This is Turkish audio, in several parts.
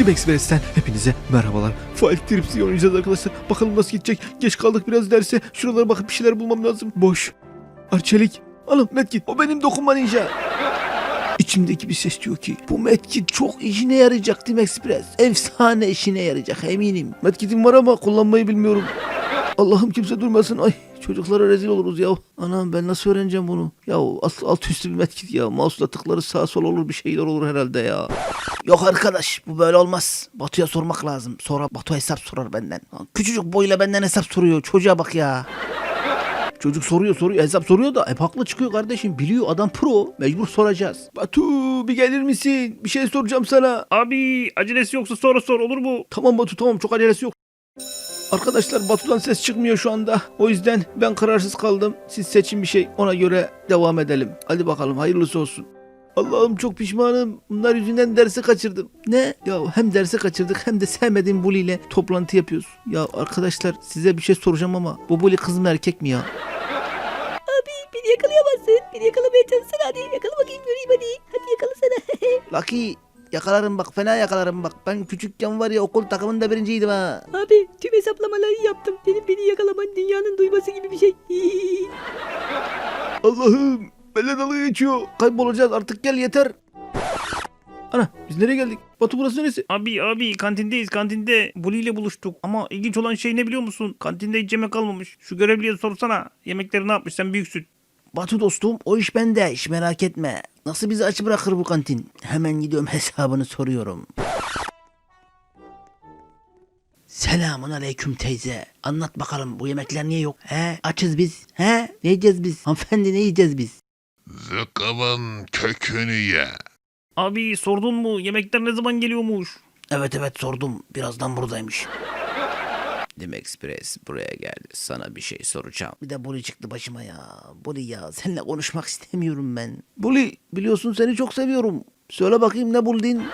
Dim Express'ten hepinize merhabalar. Fail Trips'i oynayacağız arkadaşlar. Bakalım nasıl gidecek. Geç kaldık biraz derse. Şuralara bakıp bir şeyler bulmam lazım. Boş. Arçelik. Alın medkit. O benim dokunma ninja. İçimdeki bir ses diyor ki bu medkit çok işine yarayacak Dim Express. Efsane işine yarayacak eminim. Medkitim var ama kullanmayı bilmiyorum. Allah'ım kimse durmasın. Ay çocuklara rezil oluruz ya. Anam ben nasıl öğreneceğim bunu? Ya alt, alt üstü bir medkit ya. Mouse'la tıkları sağa sola olur bir şeyler olur herhalde ya. Yok arkadaş bu böyle olmaz. Batu'ya sormak lazım. Sonra Batu hesap sorar benden. Lan Küçücük boyla benden hesap soruyor. Çocuğa bak ya. Çocuk soruyor soruyor hesap soruyor da hep haklı çıkıyor kardeşim. Biliyor adam pro. Mecbur soracağız. Batu bir gelir misin? Bir şey soracağım sana. Abi acelesi yoksa sonra sor olur mu? Tamam Batu tamam çok acelesi yok. Arkadaşlar Batu'dan ses çıkmıyor şu anda. O yüzden ben kararsız kaldım. Siz seçin bir şey ona göre devam edelim. Hadi bakalım hayırlısı olsun. Allah'ım çok pişmanım. Bunlar yüzünden dersi kaçırdım. Ne? Ya hem dersi kaçırdık hem de sevmediğim Bully ile toplantı yapıyoruz. Ya arkadaşlar size bir şey soracağım ama bu Bully kız mı erkek mi ya? Beni yakalayamazsın. Beni yakalamaya çalışsana hadi. Yakala bakayım göreyim hadi. Hadi yakalasana. Lucky yakalarım bak fena yakalarım bak. Ben küçükken var ya okul takımında birinciydim ha. Abi tüm hesaplamaları yaptım. Senin beni yakalaman dünyanın duyması gibi bir şey. Allah'ım benimle dalga geçiyor. Kaybolacağız artık gel yeter. Ana biz nereye geldik? Batu burası neresi? Abi abi kantindeyiz kantinde. Bully ile buluştuk. Ama ilginç olan şey ne biliyor musun? Kantinde hiç yemek kalmamış. Şu görevliye sorsana. Yemekleri ne yapmış sen büyüksün. Batu dostum o iş bende hiç merak etme. Nasıl bizi aç bırakır bu kantin? Hemen gidiyorum hesabını soruyorum. Selamun aleyküm teyze. Anlat bakalım bu yemekler niye yok? He? Açız biz. He? Ne yiyeceğiz biz? Hanımefendi ne yiyeceğiz biz? Zıkkımın kökünü ye. Abi sordun mu yemekler ne zaman geliyormuş? Evet evet sordum. Birazdan buradaymış. Dim Express buraya geldi. Sana bir şey soracağım. Bir de Bully çıktı başıma ya. Bully ya seninle konuşmak istemiyorum ben. Bully biliyorsun seni çok seviyorum. Söyle bakayım ne buldun?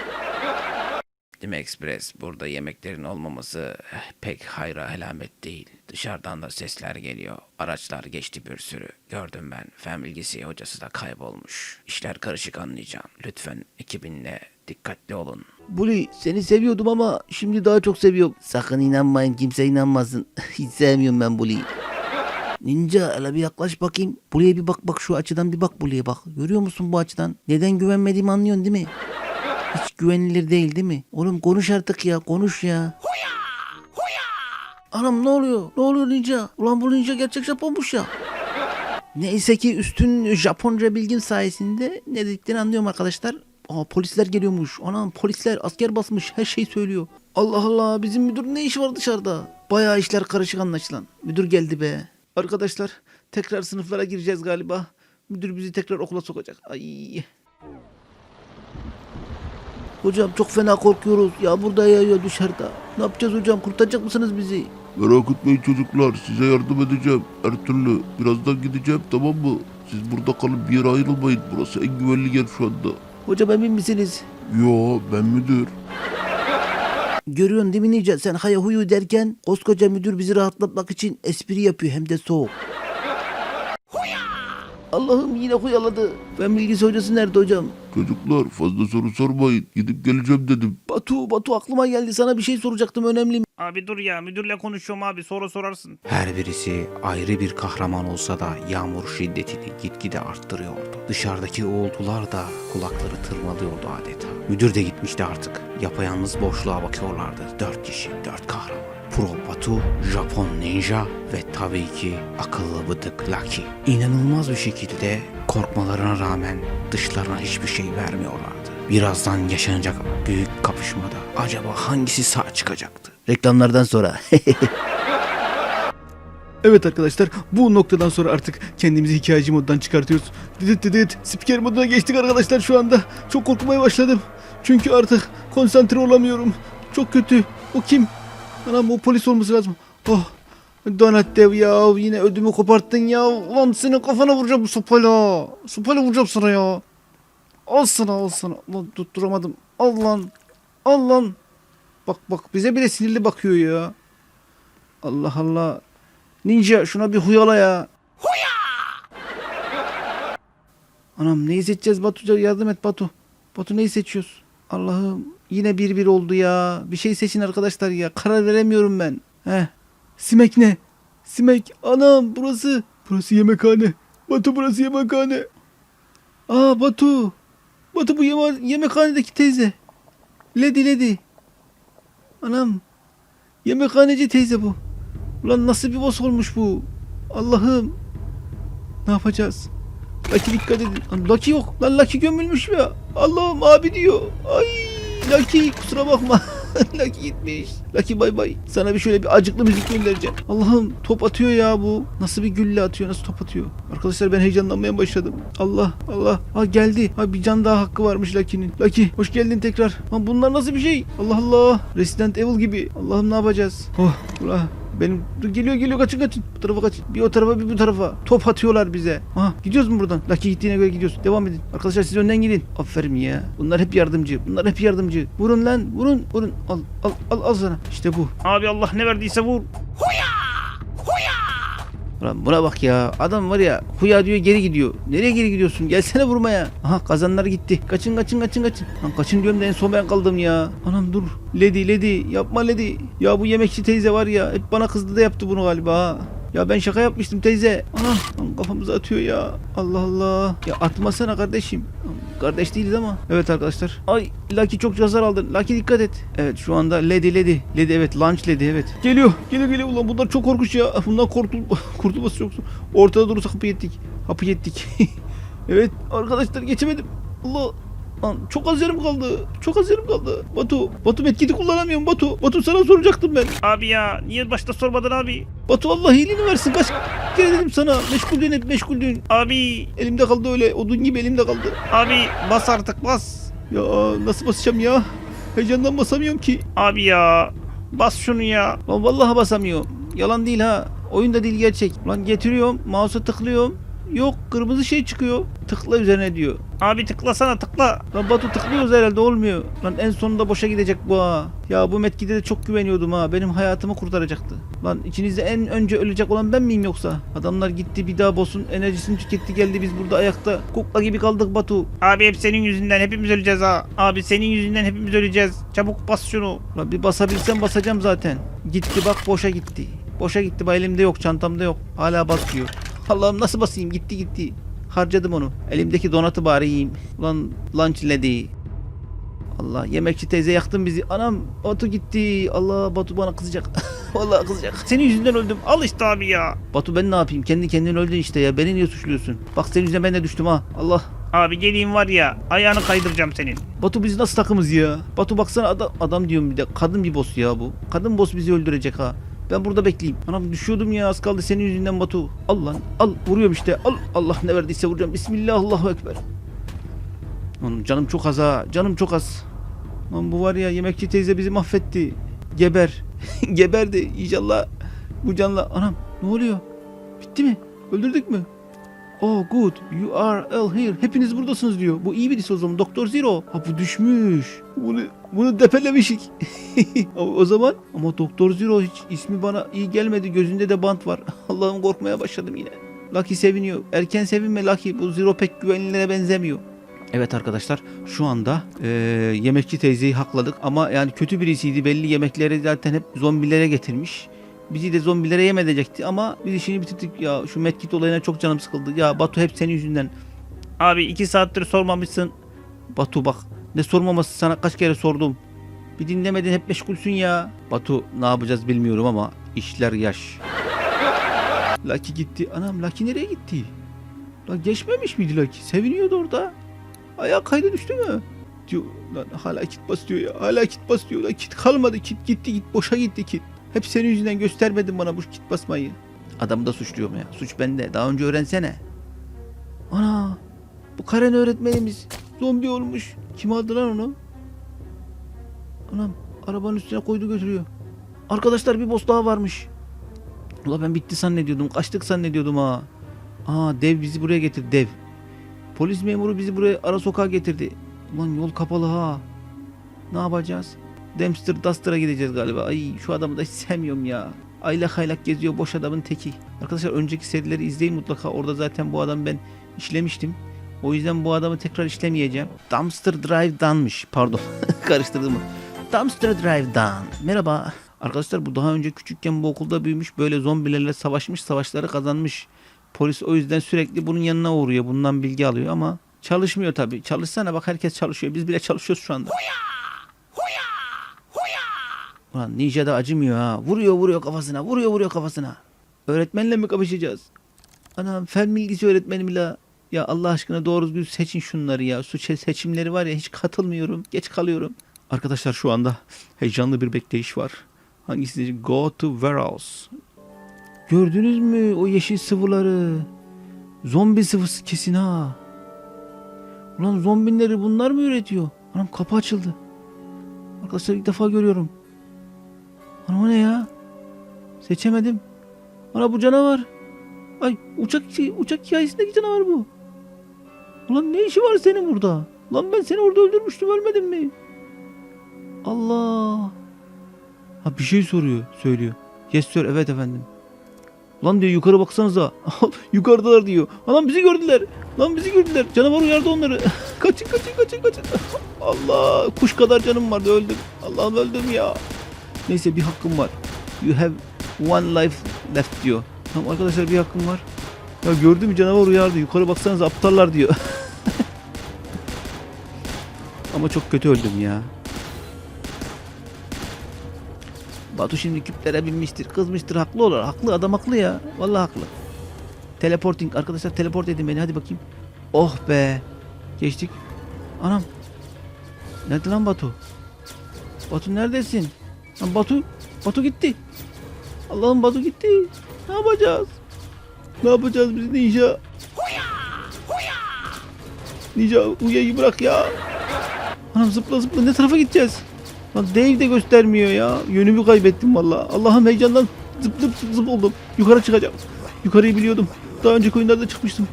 Dim Express burada yemeklerin olmaması eh, pek hayra alamet değil. Dışarıdan da sesler geliyor. Araçlar geçti bir sürü. Gördüm ben. Fen bilgisi hocası da kaybolmuş. İşler karışık anlayacağım. Lütfen ekibinle dikkatli olun. Bully seni seviyordum ama şimdi daha çok seviyorum. Sakın inanmayın kimse inanmasın. Hiç sevmiyorum ben Bully'yi. Ninja hele bir yaklaş bakayım. Bully'e bir bak bak şu açıdan bir bak Bully'e bak. Görüyor musun bu açıdan? Neden güvenmediğimi anlıyorsun değil mi? Hiç güvenilir değil değil mi? Oğlum konuş artık ya konuş ya. Anam ne oluyor? Ne oluyor ninja? Ulan bu ninja gerçek Japonmuş ya. Neyse ki üstün Japonca bilgin sayesinde ne dediklerini anlıyorum arkadaşlar. Aa polisler geliyormuş. Anam polisler asker basmış her şey söylüyor. Allah Allah bizim müdür ne işi var dışarıda? Bayağı işler karışık anlaşılan. Müdür geldi be. Arkadaşlar tekrar sınıflara gireceğiz galiba. Müdür bizi tekrar okula sokacak. Ay. Hocam çok fena korkuyoruz. Ya burada yağıyor dışarıda. Ne yapacağız hocam? Kurtaracak mısınız bizi? Merak etmeyin çocuklar size yardım edeceğim. Her türlü birazdan gideceğim tamam mı? Siz burada kalın bir yere ayrılmayın. Burası en güvenli yer şu anda. Hocam emin misiniz? Yo ben müdür. Görüyorsun değil mi Nice? Sen haya huyu derken koskoca müdür bizi rahatlatmak için espri yapıyor hem de soğuk. Allah'ım yine huyaladı. Ben bilgisi hocası nerede hocam? Çocuklar fazla soru sormayın. Gidip geleceğim dedim. Batu, Batu aklıma geldi. Sana bir şey soracaktım önemli. Abi dur ya müdürle konuşuyorum abi sonra sorarsın. Her birisi ayrı bir kahraman olsa da yağmur şiddetini gitgide arttırıyordu. Dışarıdaki uğultular da kulakları tırmalıyordu adeta. Müdür de gitmişti artık. Yapayalnız boşluğa bakıyorlardı. Dört kişi, dört kahraman. Pro Batu, Japon Ninja ve tabii ki akıllı bıdık Lucky. İnanılmaz bir şekilde korkmalarına rağmen dışlarına hiçbir şey vermiyorlardı. Birazdan yaşanacak büyük kapışmada acaba hangisi sağ çıkacaktı? Reklamlardan sonra. Evet arkadaşlar bu noktadan sonra artık kendimizi hikayeci moddan çıkartıyoruz. Didit didit spiker moduna geçtik arkadaşlar şu anda. Çok korkmaya başladım. Çünkü artık konsantre olamıyorum. Çok kötü. O kim? Anam o polis olması lazım. Oh. Donat dev ya yine ödümü koparttın ya. Ulan senin kafana vuracağım bu sopayla. Sopayla vuracağım sana ya. Al sana al sana. Ulan tutturamadım. Al lan. Al lan. Bak bak bize bile sinirli bakıyor ya. Allah Allah. Ninja şuna bir huyala ya. Anam neyi seçeceğiz Batu? Yardım et Batu. Batu neyi seçiyoruz? Allah'ım yine bir bir oldu ya. Bir şey seçin arkadaşlar ya. Karar veremiyorum ben. Heh. Simek ne? Simek. Anam burası. Burası yemekhane. Batu burası yemekhane. Aa Batu. Batu bu yeme yemekhanedeki teyze. Lady Lady. Anam. Yemekhaneci teyze bu. Ulan nasıl bir boss olmuş bu? Allah'ım. Ne yapacağız? Lucky dikkat edin. Lucky yok. Lan Lucky gömülmüş ya. Allah'ım abi diyor. Ay Lucky kusura bakma. Lucky gitmiş. Lucky bay bay. Sana bir şöyle bir acıklı müzik göndereceğim. Allah'ım top atıyor ya bu. Nasıl bir gülle atıyor? Nasıl top atıyor? Arkadaşlar ben heyecanlanmaya başladım. Allah Allah. Ha geldi. Ha bir can daha hakkı varmış Lucky'nin. Lucky hoş geldin tekrar. Lan bunlar nasıl bir şey? Allah Allah. Resident Evil gibi. Allah'ım ne yapacağız? Oh. Ula. Benim Dur, geliyor geliyor kaçın kaçın. Bu tarafa kaçın. Bir o tarafa bir bu tarafa. Top atıyorlar bize. Aha gidiyoruz mu buradan? Lucky gittiğine göre gidiyoruz. Devam edin. Arkadaşlar siz önden gidin. Aferin ya. Bunlar hep yardımcı. Bunlar hep yardımcı. Vurun lan. Vurun. Vurun. Al al al, al sana. İşte bu. Abi Allah ne verdiyse vur. Ulan buna bak ya. Adam var ya huya diyor geri gidiyor. Nereye geri gidiyorsun? Gelsene vurmaya. Aha kazanlar gitti. Kaçın kaçın kaçın kaçın. Lan kaçın diyorum da en son ben kaldım ya. Anam dur. Lady lady yapma lady. Ya bu yemekçi teyze var ya. Hep bana kızdı da yaptı bunu galiba ha. Ya ben şaka yapmıştım teyze. Ana lan kafamıza atıyor ya. Allah Allah. Ya atmasana kardeşim. Kardeş değiliz ama. Evet arkadaşlar. Ay Lucky çok hasar aldın. Lucky dikkat et. Evet şu anda Lady Lady. Lady evet Lunch Lady evet. Geliyor. Geliyor geliyor. Ulan bunlar çok korkunç ya. Bundan kurtul kurtulması çok zor. Ortada durursa hapı yettik. Hapı yettik. evet arkadaşlar geçemedim. Allah. Lan çok az yerim kaldı. Çok az yerim kaldı. Batu. Batu metkidi kullanamıyorum Batu. Batu sana soracaktım ben. Abi ya niye başta sormadın abi? Batu Allah iyiliğini versin. Kaç kere dedim sana. Meşguldün hep meşguldün. Abi Elimde kaldı öyle. Odun gibi elimde kaldı. abi bas artık bas. Ya nasıl basacağım ya? Heyecandan basamıyorum ki. Abi ya bas şunu ya. Lan vallahi basamıyorum. Yalan değil ha. Oyun da değil gerçek. Lan getiriyorum. Mouse'a tıklıyorum. Yok kırmızı şey çıkıyor. Tıkla üzerine diyor. Abi tıklasana tıkla. Lan Batu tıklıyoruz herhalde olmuyor. Lan en sonunda boşa gidecek bu ha. Ya bu metkide de çok güveniyordum ha. Benim hayatımı kurtaracaktı. Lan içinizde en önce ölecek olan ben miyim yoksa? Adamlar gitti bir daha boss'un enerjisini tüketti geldi biz burada ayakta. Kukla gibi kaldık Batu. Abi hep senin yüzünden hepimiz öleceğiz ha. Abi senin yüzünden hepimiz öleceğiz. Çabuk bas şunu. Lan bir basabilsem basacağım zaten. Gitti bak boşa gitti. Boşa gitti. Elimde yok çantamda yok. Hala basıyor. Allah'ım nasıl basayım gitti gitti. Harcadım onu. Elimdeki donatı bari yiyeyim. Ulan lunch lady. Allah yemekçi teyze yaktın bizi. Anam Batu gitti. Allah Batu bana kızacak. Vallahi kızacak. Senin yüzünden öldüm. Al işte abi ya. Batu ben ne yapayım? Kendi kendine öldün işte ya. Beni niye suçluyorsun? Bak senin yüzünden ben de düştüm ha. Allah. Abi geleyim var ya ayağını kaydıracağım senin. Batu biz nasıl takımız ya? Batu baksana adam, adam diyorum bir de. Kadın bir boss ya bu. Kadın boss bizi öldürecek ha. Ben burada bekleyeyim. Anam düşüyordum ya az kaldı senin yüzünden Batu. Al lan al vuruyorum işte al. Allah ne verdiyse vuracağım. Bismillah Allahu Ekber. Oğlum canım çok az ha. Canım çok az. Lan bu var ya yemekçi teyze bizi mahvetti. Geber. Geberdi inşallah. Bu canla. Anam ne oluyor? Bitti mi? Öldürdük mü? Oh good. You are all here. Hepiniz buradasınız diyor. Bu iyi birisi o zaman. Doktor Zero. Ha bu düşmüş. Bunu bunu depelemişik. o, zaman ama Doktor Zero hiç ismi bana iyi gelmedi. Gözünde de bant var. Allah'ım korkmaya başladım yine. Lucky seviniyor. Erken sevinme Lucky. Bu Zero pek güvenilere benzemiyor. Evet arkadaşlar şu anda eee, yemekçi teyzeyi hakladık ama yani kötü birisiydi belli yemekleri zaten hep zombilere getirmiş. Bizi de zombilere yem edecekti ama biz işini bitirdik ya şu medkit olayına çok canım sıkıldı. Ya Batu hep senin yüzünden. Abi iki saattir sormamışsın. Batu bak ne sormaması sana kaç kere sordum. Bir dinlemedin hep meşgulsün ya. Batu ne yapacağız bilmiyorum ama işler yaş. Lucky gitti. Anam Lucky nereye gitti? Lan geçmemiş miydi Lucky? Seviniyordu orada. Ayağa kaydı düştü mü? Diyor lan hala kit bas diyor ya. Hala kit bas diyor. Lan kit kalmadı. Kit gitti git. Boşa gitti kit. Hep senin yüzünden göstermedin bana bu kit basmayı. Adamı da suçluyorum ya. Suç bende. Daha önce öğrensene. Ana. Bu Karen öğretmenimiz zombi olmuş. Kim aldı lan onu? Anam arabanın üstüne koydu götürüyor. Arkadaşlar bir boss daha varmış. Ula ben bitti zannediyordum. Kaçtık zannediyordum ha. Aa dev bizi buraya getirdi dev. Polis memuru bizi buraya ara sokağa getirdi. Ulan yol kapalı ha. Ne yapacağız? Dempster Duster'a gideceğiz galiba. Ay şu adamı da hiç sevmiyorum ya. Aylak aylak geziyor boş adamın teki. Arkadaşlar önceki serileri izleyin mutlaka. Orada zaten bu adam ben işlemiştim. O yüzden bu adamı tekrar işlemeyeceğim. Dumpster Drive Down'mış. Pardon. Karıştırdım mı? Dumpster Drive Down. Merhaba. Arkadaşlar bu daha önce küçükken bu okulda büyümüş. Böyle zombilerle savaşmış. Savaşları kazanmış. Polis o yüzden sürekli bunun yanına uğruyor. Bundan bilgi alıyor ama çalışmıyor tabii. Çalışsana bak herkes çalışıyor. Biz bile çalışıyoruz şu anda. Ulan Ninja da acımıyor ha. Vuruyor vuruyor kafasına. Vuruyor vuruyor kafasına. Öğretmenle mi kapışacağız? Anam fen bilgisi öğretmenim la. Ya Allah aşkına doğru düzgün seçin şunları ya. Su seçimleri var ya hiç katılmıyorum. Geç kalıyorum. Arkadaşlar şu anda heyecanlı bir bekleyiş var. Hangisi? Go to warehouse. Gördünüz mü o yeşil sıvıları? Zombi sıvısı kesin ha. Ulan zombinleri bunlar mı üretiyor? Anam kapı açıldı. Arkadaşlar ilk defa görüyorum. Ana o ne ya? Seçemedim. Ana bu canavar. Ay uçak uçak hikayesindeki canavar bu. Ulan ne işi var senin burada? Lan ben seni orada öldürmüştüm ölmedin mi? Allah. Ha bir şey soruyor, söylüyor. Yes sir, evet efendim. Lan diyor yukarı baksanıza. Yukarıdalar diyor. Lan bizi gördüler. Lan bizi gördüler. Canavar uyardı onları. kaçın kaçın kaçın kaçın. Allah kuş kadar canım vardı öldüm. Allah'ım öldüm ya. Neyse bir hakkım var. You have one life left diyor. Tamam arkadaşlar bir hakkım var. Ya gördün mü canavar uyardı. Yukarı baksanız aptallar diyor. Ama çok kötü öldüm ya. Batu şimdi küplere binmiştir, kızmıştır, haklı olur. Haklı, adam haklı ya. Vallahi haklı. Teleporting, arkadaşlar teleport edin beni hadi bakayım. Oh be. Geçtik. Anam. Nerede lan Batu? Batu neredesin? Lan Batu, Batu gitti. Allah'ım Batu gitti. Ne yapacağız? Ne yapacağız biz Ninja? Ninja Uya'yı bırak ya. Anam zıpla zıpla ne tarafa gideceğiz? Lan Dave de göstermiyor ya. Yönümü kaybettim valla. Allah'ım heyecandan zıp zıp zıp zıp oldum. Yukarı çıkacağım. Yukarıyı biliyordum. Daha önceki oyunlarda çıkmıştım.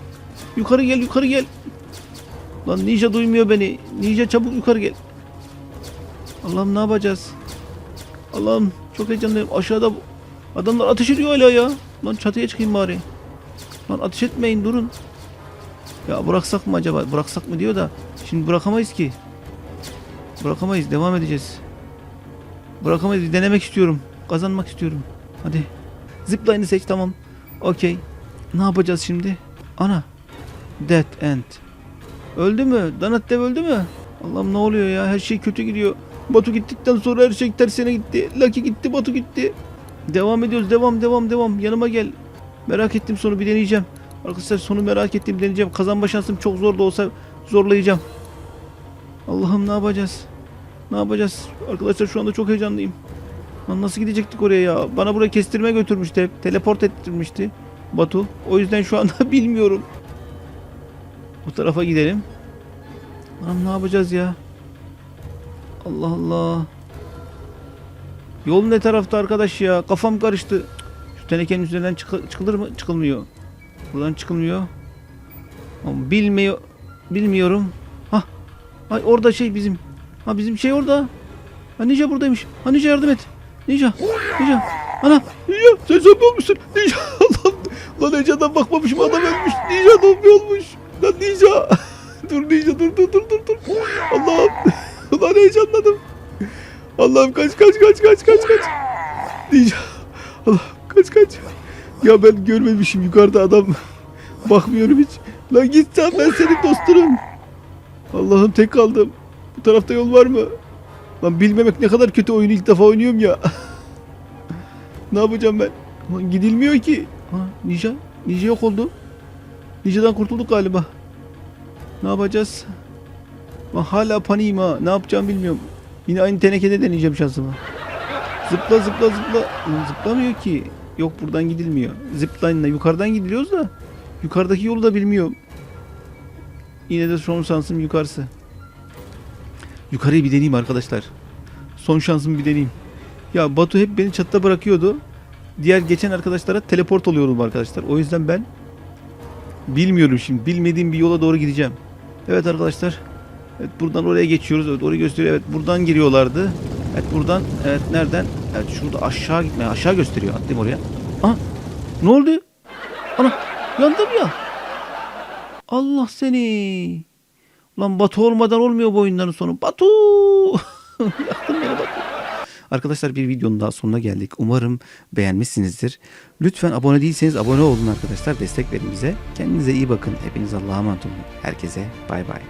Yukarı gel yukarı gel. Lan Ninja duymuyor beni. Ninja çabuk yukarı gel. Allah'ım ne yapacağız? Allah'ım çok heyecanlıyım. Aşağıda adamlar ateş ediyor hala ya. Lan çatıya çıkayım bari. Lan ateş etmeyin durun. Ya bıraksak mı acaba? Bıraksak mı diyor da. Şimdi bırakamayız ki. Bırakamayız. Devam edeceğiz. Bırakamayız. Denemek istiyorum. Kazanmak istiyorum. Hadi. Zipline'ı seç tamam. Okey. Ne yapacağız şimdi? Ana. Dead end. Öldü mü? Donat Dev öldü mü? Allah'ım ne oluyor ya? Her şey kötü gidiyor. Batu gittikten sonra her şey tersine gitti. Lucky gitti, Batu gitti. Devam ediyoruz. Devam, devam, devam. Yanıma gel. Merak ettim sonu bir deneyeceğim. Arkadaşlar sonu merak ettim deneyeceğim. Kazanma şansım çok zor da olsa zorlayacağım. Allah'ım ne yapacağız? Ne yapacağız? Arkadaşlar şu anda çok heyecanlıyım. Lan nasıl gidecektik oraya ya? Bana buraya kestirme götürmüştü hep. Teleport ettirmişti Batu. O yüzden şu anda bilmiyorum. Bu tarafa gidelim. Lan ne yapacağız ya? Allah Allah. Yol ne tarafta arkadaş ya? Kafam karıştı. Şu tenekenin üzerinden çık- çıkılır mı? Çıkılmıyor. Buradan çıkılmıyor. Ama bilmiyor. Bilmiyorum. Hah. Ay orada şey bizim. Ha bizim şey orada. Ha Ninja buradaymış. Ha Ninja yardım et. Ninja. Ninja. Ana. Ninja sen zombi olmuşsun. Ninja. Lan, lan heyecandan bakmamışım adam ölmüş. Ninja zombi olmuş. Lan Ninja. dur Ninja dur dur dur dur dur. Allah'ım. Ulan heyecanladım. Allah'ım kaç kaç kaç kaç kaç kaç. Ninja. Allah kaç kaç. Ya ben görmemişim yukarıda adam. Bakmıyorum hiç. Lan git sen ben senin dostunum. Allah'ım tek kaldım. Bu tarafta yol var mı? Lan bilmemek ne kadar kötü oyunu ilk defa oynuyorum ya. ne yapacağım ben? Lan gidilmiyor ki. Ha, Ninja. Ninja yok oldu. Ninja'dan kurtulduk galiba. Ne yapacağız? Lan hala paniğim ha. Ne yapacağımı bilmiyorum. Yine aynı tenekede deneyeceğim şansımı. Zıpla zıpla zıpla. Lan zıplamıyor ki. Yok buradan gidilmiyor. Zipline'la yukarıdan gidiliyoruz da. Yukarıdaki yolu da bilmiyorum. Yine de son şansım yukarısı. Yukarıyı bir deneyeyim arkadaşlar. Son şansımı bir deneyeyim. Ya Batu hep beni çatıda bırakıyordu. Diğer geçen arkadaşlara teleport oluyordum arkadaşlar. O yüzden ben bilmiyorum şimdi. Bilmediğim bir yola doğru gideceğim. Evet arkadaşlar. Evet buradan oraya geçiyoruz. Evet orayı gösteriyor. Evet buradan giriyorlardı. Evet buradan. Evet nereden? Evet şurada aşağı gitmeye. Aşağı gösteriyor. Atlayayım oraya. Aha. Ne oldu? Ana yandım ya. Allah seni. Ulan Batu olmadan olmuyor bu oyunların sonu. Batu! Yaktın beni Batu. Arkadaşlar bir videonun daha sonuna geldik. Umarım beğenmişsinizdir. Lütfen abone değilseniz abone olun arkadaşlar. Destek verin bize. Kendinize iyi bakın. Hepiniz Allah'a emanet olun. Herkese bay bay.